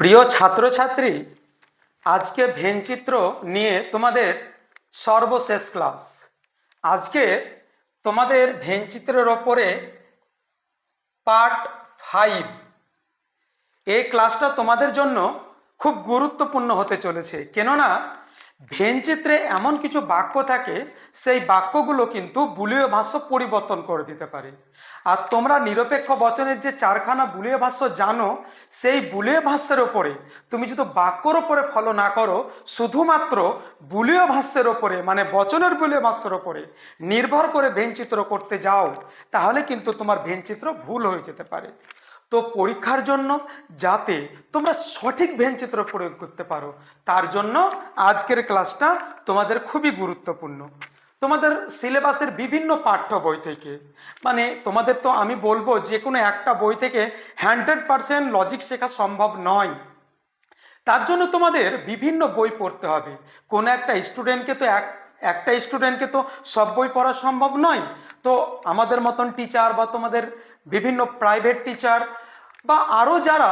প্রিয় ছাত্রছাত্রী, আজকে ভেনচিত্র নিয়ে তোমাদের সর্বশেষ ক্লাস। আজকে তোমাদের ভেনচিত্রের ওপরে পার্ট ফাইভ। এই ক্লাসটা তোমাদের জন্য খুব গুরুত্বপূর্ণ হতে চলেছে। কেননা ভেনচিত্রে এমন কিছু বাক্য থাকে, সেই বাক্যগুলো কিন্তু বুলীয় ভাষ্য পরিবর্তন করে দিতে পারে। আর তোমরা নিরপেক্ষ বচনের যে চারখানা বুলীয় ভাষ্য জানো, সেই বুলীয় ভাষ্যের ওপরে, তুমি যদি বাক্যর ওপরে ফলো না করো, শুধুমাত্র বুলীয় ভাষ্যের ওপরে মানে বচনের বুলীয় ভাষ্যের ওপরে নির্ভর করে ভেনচিত্র করতে যাও, তাহলে কিন্তু তোমার ভেনচিত্র ভুল হয়ে যেতে পারে। তো পরীক্ষার জন্য যাতে তোমরা সঠিক ভেনচিত্র প্রয়োগ করতে পারো, তার জন্য আজকের ক্লাসটা তোমাদের খুবই গুরুত্বপূর্ণ। তোমাদের সিলেবাসের বিভিন্ন পাঠ্য বই থেকে মানে তোমাদের তো আমি বলব যে কোনো একটা বই থেকে হান্ড্রেড পারসেন্ট লজিক শেখা সম্ভব নয়। তার জন্য তোমাদের বিভিন্ন বই পড়তে হবে। কোনো একটা স্টুডেন্টকে তো এক একটা স্টুডেন্টকে তো সব বই পড়া সম্ভব নয়। তো আমাদের মতন টিচার বা তোমাদের বিভিন্ন প্রাইভেট টিচার বা আরও যারা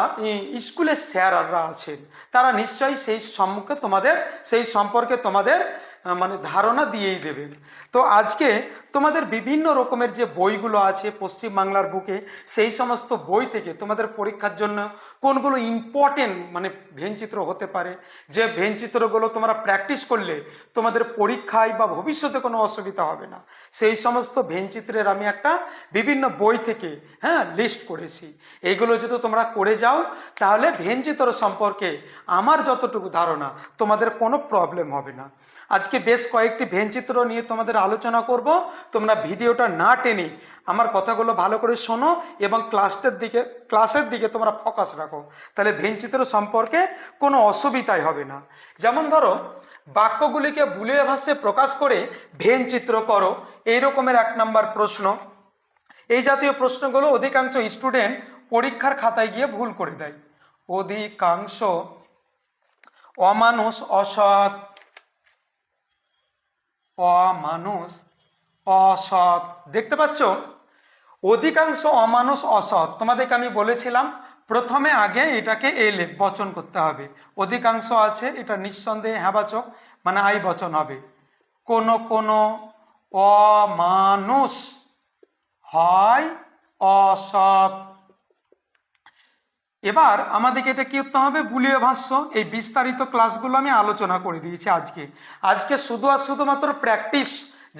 স্কুলের স্যাররা আছেন, তারা নিশ্চয়ই সেই সম্মুখে তোমাদের, সেই সম্পর্কে তোমাদের মানে ধারণা দিয়েই দেবেন। তো আজকে তোমাদের বিভিন্ন রকমের যে বইগুলো আছে পশ্চিমবাংলার বুকে, সেই সমস্ত বই থেকে তোমাদের পরীক্ষার জন্য কোনগুলো ইম্পর্টেন্ট মানে ভেনচিত্র হতে পারে, যে ভেনচিত্রগুলো তোমরা প্র্যাকটিস করলে তোমাদের পরীক্ষায় বা ভবিষ্যতে কোনো অসুবিধা হবে না। সেই সমস্ত ভেনচিত্রের আমি একটা বিভিন্ন বই থেকে হ্যাঁ লিস্ট করেছি। এইগুলো যদি তোমরা করে যাও, তাহলে ভেনচিত্র সম্পর্কে আমার যতটুকু ধারণা, তোমাদের কোনো প্রবলেম হবে না। আজকে বেশ কয়েকটি ভেনচিত্র নিয়ে তোমাদের আলোচনা করব। তোমরা ভিডিওটা না টেনে আমার কথাগুলো ভালো করে শোনো এবং ক্লাসটার দিকে, ক্লাসের দিকে তোমরা ফোকাস রাখো। তাহলে ভেনচিত্র সম্পর্কে কোনো অসুবিধাই হবে না। যেমন ধরো, বাক্যগুলিকে বুলিয়ে ভাষে প্রকাশ করে ভেনচিত্র করো, এই রকমের এক নম্বর প্রশ্ন। এই জাতীয় প্রশ্নগুলো অধিকাংশ স্টুডেন্ট পরীক্ষার খাতায় গিয়ে ভুল করে দেয়। অধিকাংশ অমানুষ অসৎ। অমানুষ, অসৎ। দেখতে পাচ্ছ? অধিকাংশ অমানুষ অসৎ। তোমাদেরকে আমি বলেছিলাম, প্রথমে আগে এটাকে এলে বচন করতে হবে। অধিকাংশ আছে, এটা নিঃসন্দেহে হ্যাবাচক মানে আই বচন হবে। কোন কোন অমানুষ হয় অসৎ। এবার আমাদেরকে এটা কি করতে হবে? বুলিয়ে ভাষ্য। এই বিস্তারিত ক্লাসগুলো আমি আলোচনা করে দিয়েছি আজকে। আজকে শুধু আর শুধুমাত্র প্র্যাকটিস,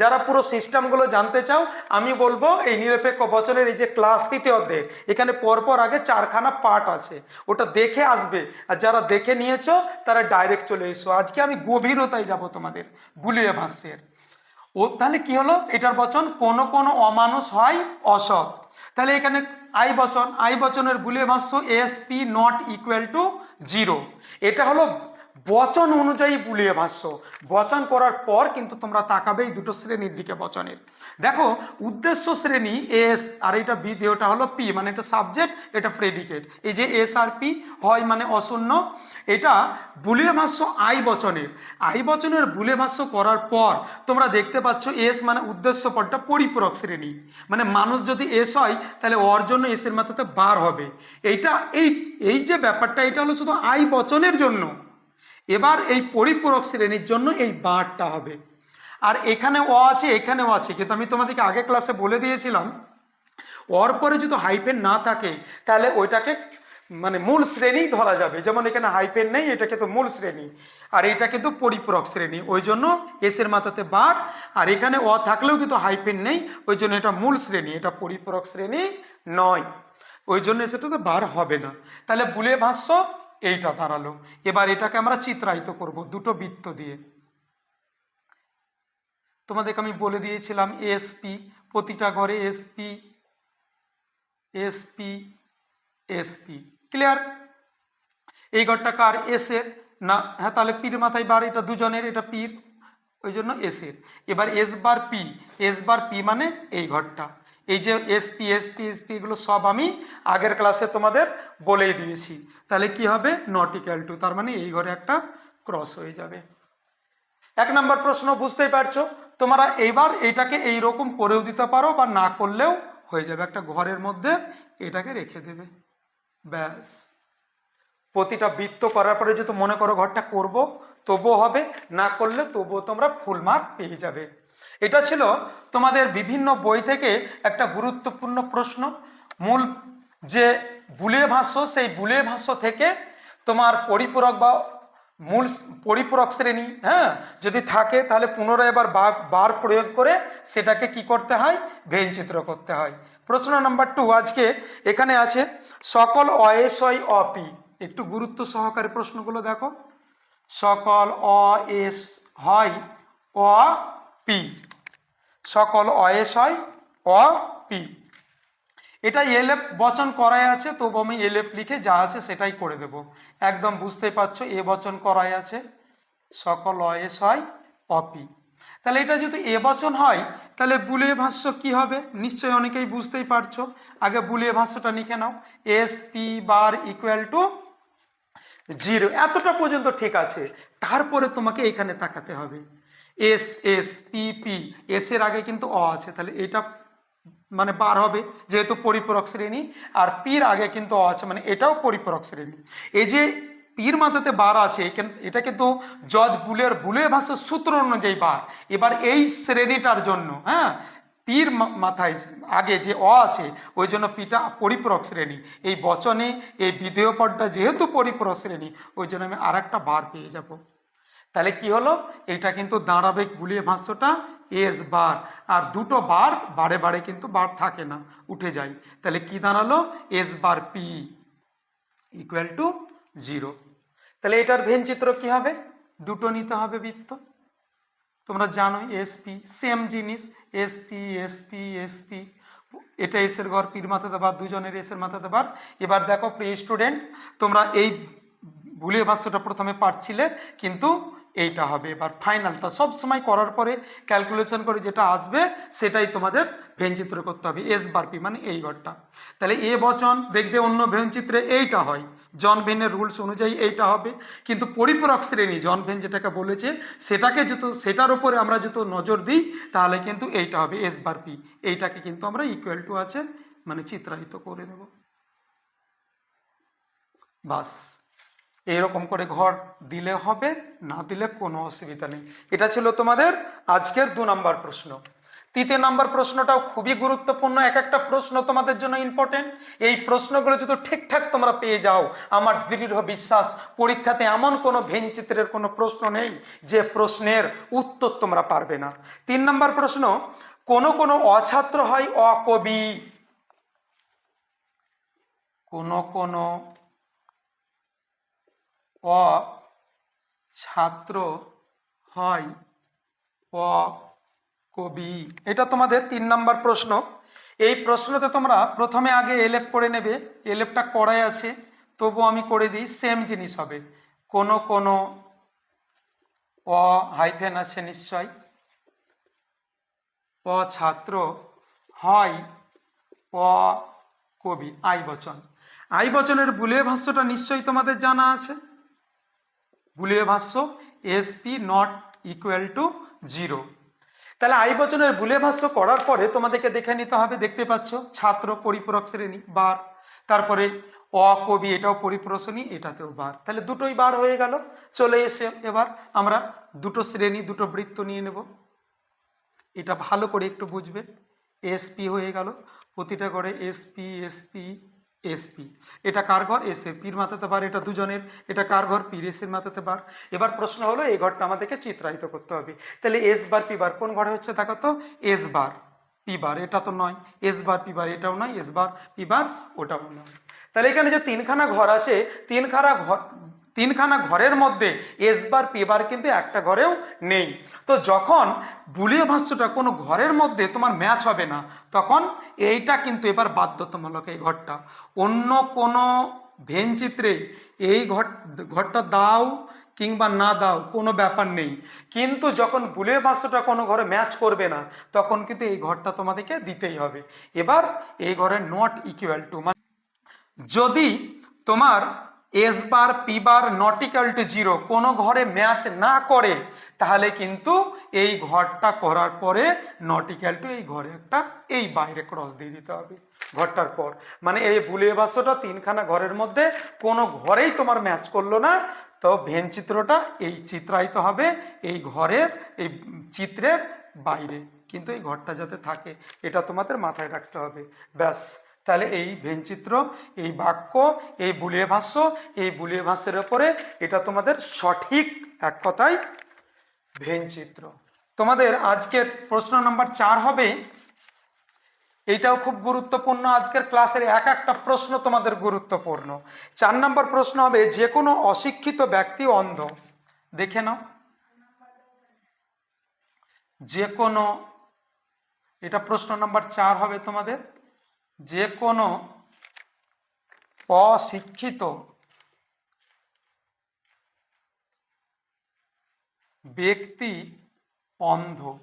যারা পুরো সিস্টেমগুলো জানতে চাও, আমি বলব এই নিরপেক্ষ বচনের এই যে ক্লাস তৃতীয় অধ্যায়ের, এখানে পরপর আগে চারখানা পার্ট আছে। ওটা দেখে আসবে। আর যারা দেখে নিয়েছো, তারা ডাইরেক্ট চলে এসো। আজকে আমি গভীরতায় যাব তোমাদের, বুলিয়ে ভাষ্যের। ও, তাহলে কি হলো? এটার বচন, কোন কোন অমানুষ হয় অসৎ। তাহলে এখানে আই বচন আই বচনের বুলে ভাষ্য S P not equal to zero এটা হলো বচন অনুযায়ী বুলিয়ে ভাষ্য বচন করার পর কিন্তু তোমরা তাকাবে এই দুটো শ্রেণির দিকে বচনের। দেখো, উদ্দেশ্য শ্রেণি এস আর এটা বি দেহটা হলো পি মানে এটা সাবজেক্ট এটা প্রেডিকেট এই যে এস আর পি হয় মানে অশূন্য। এটা বুলিয়ে ভাষ্য আই বচনের। আই বচনের বুলে ভাষ্য করার পর তোমরা দেখতে পাচ্ছ এস মানে উদ্দেশ্য পদটা পরিপূরক শ্রেণি। মানে মানুষ যদি এস হয়, তাহলে ওর জন্য এসের মাথাতে বার হবে। এইটা, এই এই যে ব্যাপারটা, এটা হলো শুধু আই বচনের জন্য। এবার এই পরিপূরক শ্রেণির জন্য এই বারটা হবে। আর এখানে ও আছে, এখানেও আছে। কিন্তু আমি তোমাদেরকে আগে ক্লাসে বলে দিয়েছিলাম, ওর পরে যদি হাইপেন না থাকে, তাহলে ওইটাকে মানে মূল শ্রেণি ধরা যাবে। যেমন এখানে হাইপেন নেই এটাকে তো মূল শ্রেণি। আর এটা কিন্তু পরিপূরক শ্রেণি। ওই জন্য এসের মাথাতে বার। আর এখানে অ থাকলেও কিন্তু হাইপেন নেই, ওই জন্য এটা মূল শ্রেণি, এটা পরিপূরক শ্রেণি নয়। ওই জন্য সেটাতে বার হবে না। তাহলে বুলে ভাষ্য এইটা দাঁড়াল এবার এটাকে আমরা চিত্রায়িত করব দুটো বৃত্ত দিয়ে। তোমাদেরকে আমি বলে দিয়েছিলাম এসপি প্রতিটা ঘরে এসপি এসপি এসপি ক্লিয়ার এই ঘরটা কার? এসের না হ্যাঁ তাহলে পীর মাথায় বার, এটা দুজনের, এটা পীর। ওই জন্য এসের এবার S bar P S bar P মানে এই ঘরটা। এই যে এসপি এসপি এসপি এগুলো সব আমি আগের ক্লাসে তোমাদের বলেই দিয়েছি। তাহলে কি হবে? নট ইকুয়াল টু তার মানে এই ঘরে একটা ক্রস হয়ে যাবে। এক নম্বর প্রশ্ন, বুঝতেই পারছ? তোমরা এইবার এটাকে এই রকম করেও দিতে পারো বা না করলেও হয়ে যাবে। একটা ঘরের মধ্যে এটাকে রেখে দেবে। ব্যাস। প্রতিটা বৃত্ত করার পরে যদি মনে করো ঘরটা করব, তবুও হবে, না করলে তবুও তোমরা ফুল মার্ক পেয়ে যাবে। এটা ছিল তোমাদের বিভিন্ন বই থেকে একটা গুরুত্বপূর্ণ প্রশ্ন। মূল যে বুলে ভাষ্য, সেই বুলে ভাষ্য থেকে তোমার পরিপূরক বা মূল পরিপূরক শ্রেণি হ্যাঁ যদি থাকে তাহলে পুনরায় এবার বা- বার প্রয়োগ করে সেটাকে কি করতে হয়? ভেনচিত্র করতে হয়। প্রশ্ন নাম্বার টু আজকে এখানে আছে, সকল অয়েসয় অপি। একটু গুরুত্ব সহকারে প্রশ্নগুলো দেখো। সকল অ এস হয় অ পি সকল অয়েস হয়, অ, পি। এটা এলএফ বচন করাই আছে, তবু আমি এলএফ লিখে যা আছে সেটাই করে দেব। একদম বুঝতেই পারছ, এ বচন করাই আছে, সকল অয়েস হয় অপি তাহলে এটা যদি এ বচন হয়, তাহলে বুলিয়ে ভাষ্য কি হবে? নিশ্চয়ই অনেকেই বুঝতেই পারছ। আগে বুলিয়ে ভাষ্যটা লিখে নাও। S, P bar equal to zero. এতটা পর্যন্ত ঠিক আছে। তারপরে তোমাকে এখানে তাকাতে হবে। S S P P S এর আগে কিন্তু অ আছে, তাহলে এটা মানে বার হবে, যেহেতু পরিপূরক শ্রেণি, আর পির আগে কিন্তু অ আছে মানে এটাও পরিপূরক শ্রেণি। এই যে পীর মাথাতে বার আছে এটা কিন্তু জজ বুলের বুলে ভাষার সূত্র অনুযায়ী বার। এবার এই শ্রেণীটার জন্য হ্যাঁ পীর মাথায় আগে যে অ আছে, ওই জন্য পিটা পরিপূরক শ্রেণি। এই বচনে, এই বিধেয় পদটা যেহেতু পরিপূরক শ্রেণি, ওই জন্য আমি আর একটা বার পেয়ে যাব। তাহলে কি হলো? এটা কিন্তু দাঁড়াবে গুলিয়ে ভাষ্যটা এস বার আর দুটো বার বারে বারে কিন্তু বার থাকে না, উঠে যায়। তাহলে কি দাঁড়াল? S bar P equal to zero তাহলে এটার ভেন চিত্র কি হবে? দুটো নিতে হবে বৃত্ত। তোমরা জানো এসপি সেম জিনিস S P S P S P এটা এসের ঘর পির মাথা দেবার দুজনের এসের মাথা বার এবার দেখো প্রিয় স্টুডেন্ট তোমরা এই ভুলে ভাষ্যটা প্রথমে পারছিলে, কিন্তু এইটা হবে। এবার ফাইনালটা সব সময় করার পরে ক্যালকুলেশন করে যেটা আসবে, সেটাই তোমাদের ভেনচিত্র করতে হবে। এস বার পি মানে এই ঘরটা। তাহলে এ বচন দেখবে অন্য ভেনচিত্রে এইটা হয়। জন ভেনের রুলস অনুযায়ী এইটা হবে। কিন্তু পরিপূরক শ্রেণি জন ভেন যেটাকে বলেছে, সেটাকে যত, সেটার উপরে আমরা যত নজর দিই, তাহলে কিন্তু এইটা হবে এস বার পি এইটাকে কিন্তু আমরা ইকুয়াল টু আছে মানে চিত্রায়িত করে দেব বাস। এইরকম করে ঘর দিলে হবে, না দিলে কোনো অসুবিধা নেই। এটা ছিল তোমাদের আজকের দু নম্বর প্রশ্ন। তৃতীয় নম্বর প্রশ্নটাও খুবই গুরুত্বপূর্ণ, এক একটা প্রশ্ন তোমাদের জন্য ইম্পর্টেন্ট এই প্রশ্নগুলো যদি ঠিকঠাক তোমরা পেয়ে যাও, আমার দৃঢ় বিশ্বাস, পরীক্ষাতে এমন কোনো ভেনচিত্রের কোনো প্রশ্ন নেই যে প্রশ্নের উত্তর তোমরা পারবে না। তিন নম্বর প্রশ্ন, কোন কোন অছাত্র হয় অকবি? কোন কোন অ ছাত্র হয়। অ কবি। এটা তোমাদের তিন নাম্বার প্রশ্ন। এই প্রশ্নতে তোমরা প্রথমে আগে এলএফ করে নেবে। এলএফটা করাই আছে। তবু আমি করে দিই সেম জিনিস হবে। কোনো কোনো, অ হাইফেন আছে নিশ্চয়। অ ছাত্র হয় অ কবি। আই বচন। আই বচনের বুলে ভাষ্যটা নিশ্চয়ই তোমাদের জানা আছে। বুলিয়ে ভাষ্য S P not equal to zero তাহলে আই বচনের বুলে ভাষ্য করার পরে তোমাদেরকে দেখে নিতে হবে, দেখতে পাচ্ছ, ছাত্র পরিপূরক শ্রেণি, বার। তারপরে অ কবি এটাও পরিপূরক শ্রেণি, এটাতেও বার। তাহলে দুটোই বার হয়ে গেল। চলে এসে এবার আমরা দুটো শ্রেণি, দুটো বৃত্ত নিয়ে নেব। এটা ভালো করে একটু বুঝবে। এসপি হয়ে গেল। প্রতিটা করে এসপি এসপি এসপি এটা কার ঘর? এসে পির মাথাতে বার, এটা দুজনের। এটা কার ঘর? পির এসের মাথাতে বার। এবার প্রশ্ন হলো, এই ঘরটা আমাদেরকে চিত্রায়িত করতে হবে। তাহলে এস বার, পি বার, কোন ঘরে হচ্ছে দেখো তো? এস বার, পি বার, এটা তো নয়। এস বার, পি বার, এটাও নয়। এস বার, পি বার, ওটাও নয়। তাহলে এখানে যে তিনখানা ঘর আছে, তিনখানা ঘর তিনখানা ঘরের মধ্যে এস বার পি বার কিন্তু একটা ঘরেও নেই। তো যখন বুলীয় ভাষ্যটা কোনো ঘরের মধ্যে তোমার ম্যাচ হবে না, তখন এইটা কিন্তু এবার বাধ্যতামূলক এই ঘরটা। অন্য কোনো ভেন চিত্রে এই ঘর, ঘরটা দাও কিংবা না দাও কোনো ব্যাপার নেই। কিন্তু যখন বুলীয় ভাষ্যটা কোনো ঘরে ম্যাচ করবে না, তখন কিন্তু এই ঘরটা তোমাদেরকে দিতেই হবে। এবার এই ঘরে নট ইকুয়াল টু মানে যদি তোমার S bar P bar not equal to zero কোনো ঘরে ম্যাচ না করে, তাহলে কিন্তু এই ঘরটা করার পরে নট ইকাল টু এই ঘরে একটা এই বাইরে ক্রস দিয়ে দিতে হবে ঘরটার পর। মানে এই বুলিয়ে বাস্যটা তিনখানা ঘরের মধ্যে কোনো ঘরেই তোমার ম্যাচ করল না। তো ভেন চিত্রটা এই চিত্রায়িত হবে এই ঘরের, এই চিত্রের বাইরে। কিন্তু এই ঘরটা যাতে থাকে, এটা তোমাদের মাথায় রাখতে হবে। ব্যাস। তাহলে এই ভেনচিত্র এই বাক্য, এই বুলিয়ে ভাষ্য, এই বুলিয়ে ভাষ্যের ওপরে এটা তোমাদের সঠিক এক কথায় ভেনচিত্র তোমাদের আজকের প্রশ্ন নাম্বার চার হবে এইটাও খুব গুরুত্বপূর্ণ, আজকের ক্লাসের এক একটা প্রশ্ন তোমাদের গুরুত্বপূর্ণ। চার নম্বর প্রশ্ন হবে, যে কোনো অশিক্ষিত ব্যক্তি অন্ধ, দেখে নাও। যে কোনো, এটা প্রশ্ন নাম্বার চার হবে তোমাদের। যে কোনো অশিক্ষিত ব্যক্তি অন্ধ।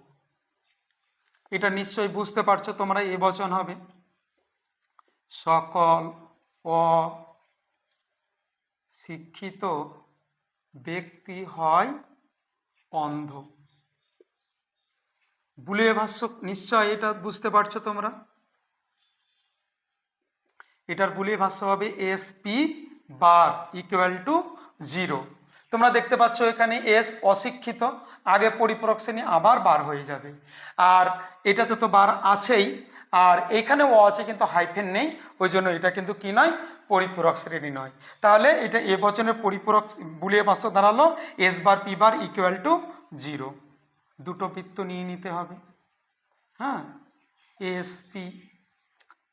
এটা নিশ্চয়ই বুঝতে পারছ, তোমরা এ বচন হবে। সকল অশিক্ষিত ব্যক্তি হয় অন্ধ। বুলিয়ে ভাষ্য, নিশ্চয় এটা বুঝতে পারছ তোমরা? এটার বুলিয়ে ভাষ্য হবে S P bar equal to zero তোমরা দেখতে পাচ্ছ এখানে এস অশিক্ষিত, আগে পরিপূরক শ্রেণি, আবার বার হয়ে যাবে। আর এটাতে তো বার আছেই, আর এখানেও আছে কিন্তু হাইফেন নেই, ওই জন্য এটা কিন্তু কি নয়, পরিপূরক শ্রেণি নয়। তাহলে এটা এ বচনের পরিপূরক বুলিয়ে ভাষ্য দাঁড়াল S bar P bar equal to zero দুটো বৃত্ত নিয়ে নিতে হবে। হ্যাঁ S P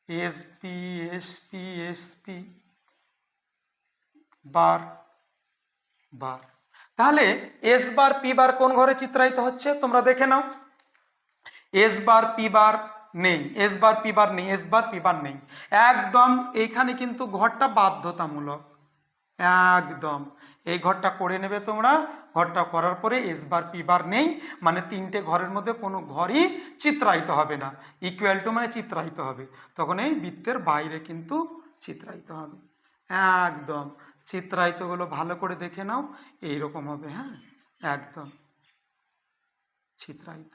S P S P S P bar bar. তাহলে এস বার পি বার কোন ঘরে চিত্রায়িত হচ্ছে? তোমরা দেখে নাও। এস বার পি বার নেই। এস বার পি বার নেই। এস বার পি বার নেই। একদম এইখানে কিন্তু ঘরটা বাধ্যতামূলক। একদম। এই ঘরটা করে নেবে তোমরা। ঘরটা করার পরে এস বার পি বার নেই। মানে তিনটে ঘরের মধ্যে কোনো ঘরই চিত্রায়িত হবে না। ইকুয়াল টু মানে চিত্রায়িত হবে। তখন এই বৃত্তের বাইরে কিন্তু চিত্রায়িত হবে। একদম। চিত্রায়িতগুলো ভালো করে দেখে নাও। এইরকম হবে হ্যাঁ? একদম। চিত্রায়িত।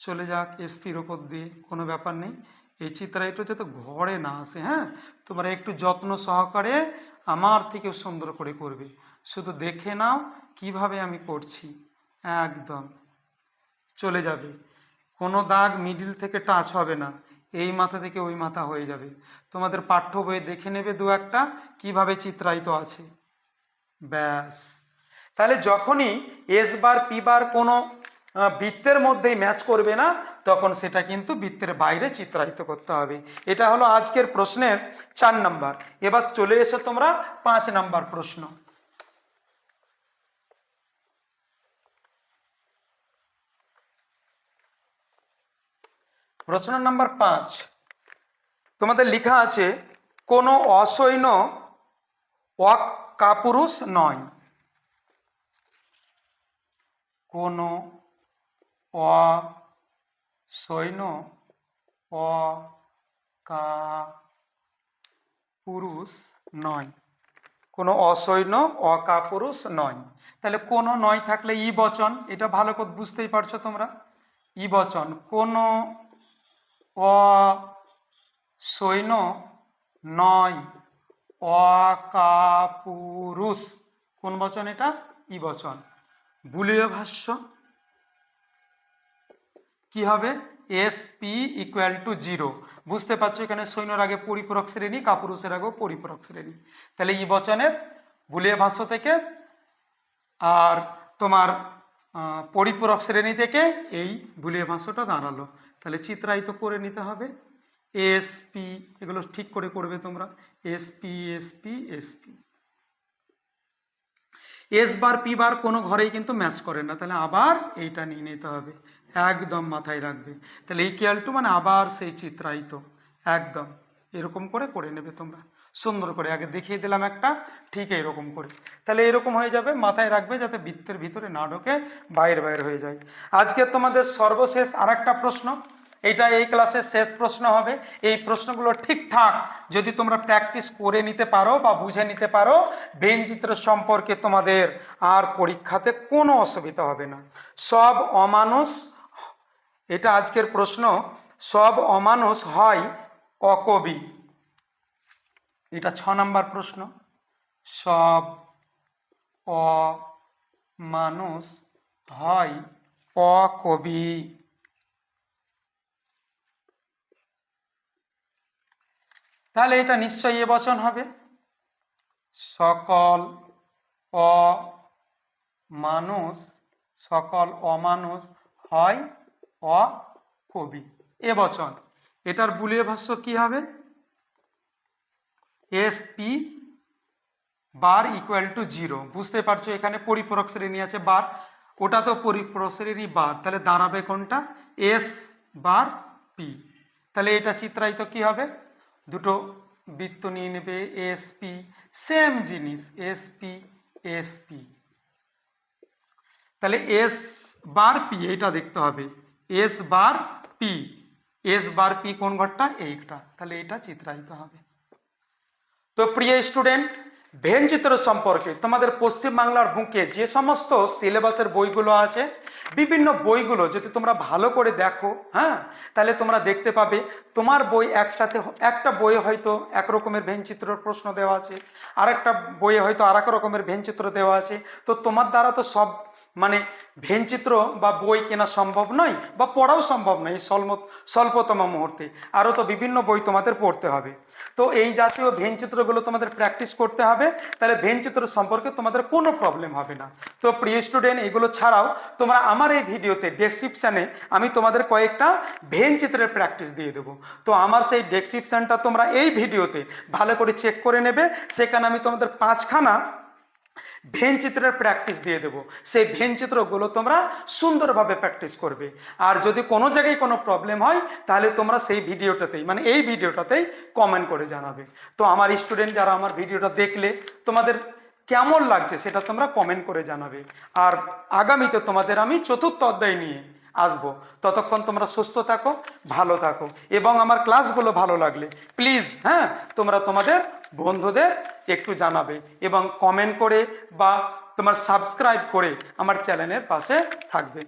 চলে যাক এসপির ওপর দিয়ে। কোনো ব্যাপার নেই। এই চিত্রায়িত যাতে ঘরে না আসে হ্যাঁ? তোমরা একটু যত্ন সহকারে আমার থেকে সুন্দর করে করবে। শুধু দেখে নাও কীভাবে আমি করছি। একদম। চলে যাবে। কোনো দাগ মিডিল থেকে টাচ হবে না। এই মাথা থেকে ওই মাথা হয়ে যাবে। তোমাদের পাঠ্য বইয়ে দেখে নেবে দু একটা কীভাবে চিত্রায়িত আছে। ব্যাস। তাহলে যখনই এস বার পি বার কোনো বৃত্তের মধ্যেই ম্যাচ করবে না, তখন সেটা কিন্তু বৃত্তের বাইরে চিত্রায়িত করতে হবে। এটা হলো আজকের প্রশ্নের চার নাম্বার। এবার চলে এসো তোমরা পাঁচ নাম্বার প্রশ্ন। প্রশ্ন নাম্বার পাঁচ। তোমাদের লেখা আছে, কোনো অসৈন্য অক কাপুরুষ নয়। কোনো অসৈন্য অ, কা, পুরুষ নয়। কোনো অসৈন্য, অকাপুরুষ নয়। তাহলে কোনো নয় থাকলে ই বচন, এটা ভালো করে বুঝতেই পারছ তোমরা? ই বচন। কোনো অ, সৈন্য নয়। অকাপুরুষ। কোন বচন এটা? ই বচন। বুলীয় ভাষ্য। কি হবে? S P equal to zero বুঝতে পারছ এখানে সৈন্যর আগে পরিপূরক শ্রেণি, কাপুরুষের আগেও পরিপূরক শ্রেণি। তাহলে ই বচনের বুলিয়ে ভাষ্য থেকে আর তোমার পরিপূরক শ্রেণি থেকে এই বুলিয়ে ভাষ্যটা দাঁড়াল। তাহলে চিত্রায়িত করে নিতে হবে। এস পি এগুলো ঠিক করে করবে তোমরা। S P S P S P S bar P bar কোনো ঘরেই কিন্তু ম্যাচ করে না। তাহলে আবার এইটা নিয়ে নিতে হবে। একদম মাথায় রাখবে। তাহলে এই কিয়াল টু মানে আবার সেই চিত্রায়িত। একদম। এরকম করে করে নেবে তোমরা। সুন্দর করে। আগে দেখিয়ে দিলাম একটা, ঠিক এরকম করে। তাহলে এরকম হয়ে যাবে, মাথায় রাখবে যাতে বৃত্তের ভিতরে না ঢোকে, বাইরে বাইরে হয়ে যায়। আজকে তোমাদের সর্বশেষ আর একটা প্রশ্ন। এটা এই ক্লাসের শেষ প্রশ্ন হবে। এই প্রশ্নগুলো ঠিকঠাক যদি তোমরা প্র্যাকটিস করে নিতে পারো বা বুঝে নিতে পারো ভেনচিত্র সম্পর্কে তোমাদের আর পরীক্ষাতে কোনো অসুবিধা হবে না। সব অমানুষ এটা আজকের প্রশ্ন, সব অমানুষ হয় অকবি। এটা ছ নম্বর প্রশ্ন। সব অমানুষ হয় অকবি। তাহলে এটা নিশ্চয়ই এ বচন হবে। সকল অ মানুষ সকল অমানুষ হয় অকবি এ বচন, এটার বুলিয়ে ভাষ্য কি হবে? S P bar equal to zero বুঝতে পারছ, এখানে পরিপূরক শ্রেণি আছে বার ওটা তো পরিপূরক শ্রেণি বার তাহলে দাঁড়াবে কোনটা? এস বার পি তাহলে এটা চিত্রায়িত কি হবে? দুটো বৃত্ত নিয়ে নেবে এস পি সেম জিনিস এস পি এস পি তাহলে এস বার পি এটা দেখতে হবে। S bar P S bar P কোন ঘরটা? এইটা। তাহলে এটা চিত্রায়িত হবে। তো প্রিয় স্টুডেন্ট ভেনচিত্র সম্পর্কে তোমাদের পশ্চিমবাংলার বুকে যে সমস্ত সিলেবাসের বইগুলো আছে, বিভিন্ন বইগুলো যদি তোমরা ভালো করে দেখো হ্যাঁ তাহলে তোমরা দেখতে পাবে তোমার বই একসাথে একটা বইয়ে হয়তো এক রকমের ভেনচিত্রর প্রশ্ন দেওয়া আছে আর একটা বইয়ে হয়তো আর এক রকমের ভেনচিত্র দেওয়া আছে। তো তোমার দ্বারা তো সব মানে ভেনচিত্র বা বই কেনা সম্ভব নয় বা পড়াও সম্ভব নয় স্বল্প স্বল্পতম মুহূর্তে। আরও তো বিভিন্ন বই তোমাদের পড়তে হবে। তো এই জাতীয় ভেনচিত্রগুলো তোমাদের প্র্যাকটিস করতে হবে, তাহলে ভেনচিত্র সম্পর্কে তোমাদের কোনো প্রবলেম হবে না। তো প্রিয় স্টুডেন্ট, এগুলো ছাড়াও তোমরা আমার এই ভিডিওতে ডেসক্রিপশানে আমি তোমাদের কয়েকটা ভেনচিত্রের প্র্যাকটিস দিয়ে দেবো। তো আমার সেই ডেসক্রিপশানটা তোমরা এই ভিডিওতে ভালো করে চেক করে নেবে, সেখানে আমি তোমাদের পাঁচখানা ভেন চিত্রের প্র্যাকটিস দিয়ে দেবো। সেই ভেন চিত্রগুলো তোমরা সুন্দরভাবে প্র্যাকটিস করবে। আর যদি কোনো জায়গায় কোনো প্রবলেম হয়, তাহলে তোমরা সেই ভিডিওটাতেই মানে এই ভিডিওটাতেই কমেন্ট করে জানাবে। তো আমার স্টুডেন্ট যারা আমার ভিডিওটা দেখলে, তোমাদের কেমন লাগছে সেটা তোমরা কমেন্ট করে জানাবে। আর আগামীতে তোমাদের আমি চতুর্থ অধ্যায় নিয়ে আসব। ততক্ষণ তোমরা সুস্থ থাকো, ভালো থাকো। এবং আমার ক্লাসগুলো ভালো লাগলে প্লিজ হ্যাঁ তোমরা তোমাদের বন্ধুদের একটু জানাবে এবং কমেন্ট করে বা তোমার সাবস্ক্রাইব করে আমার চ্যানেলের পাশে থাকবে।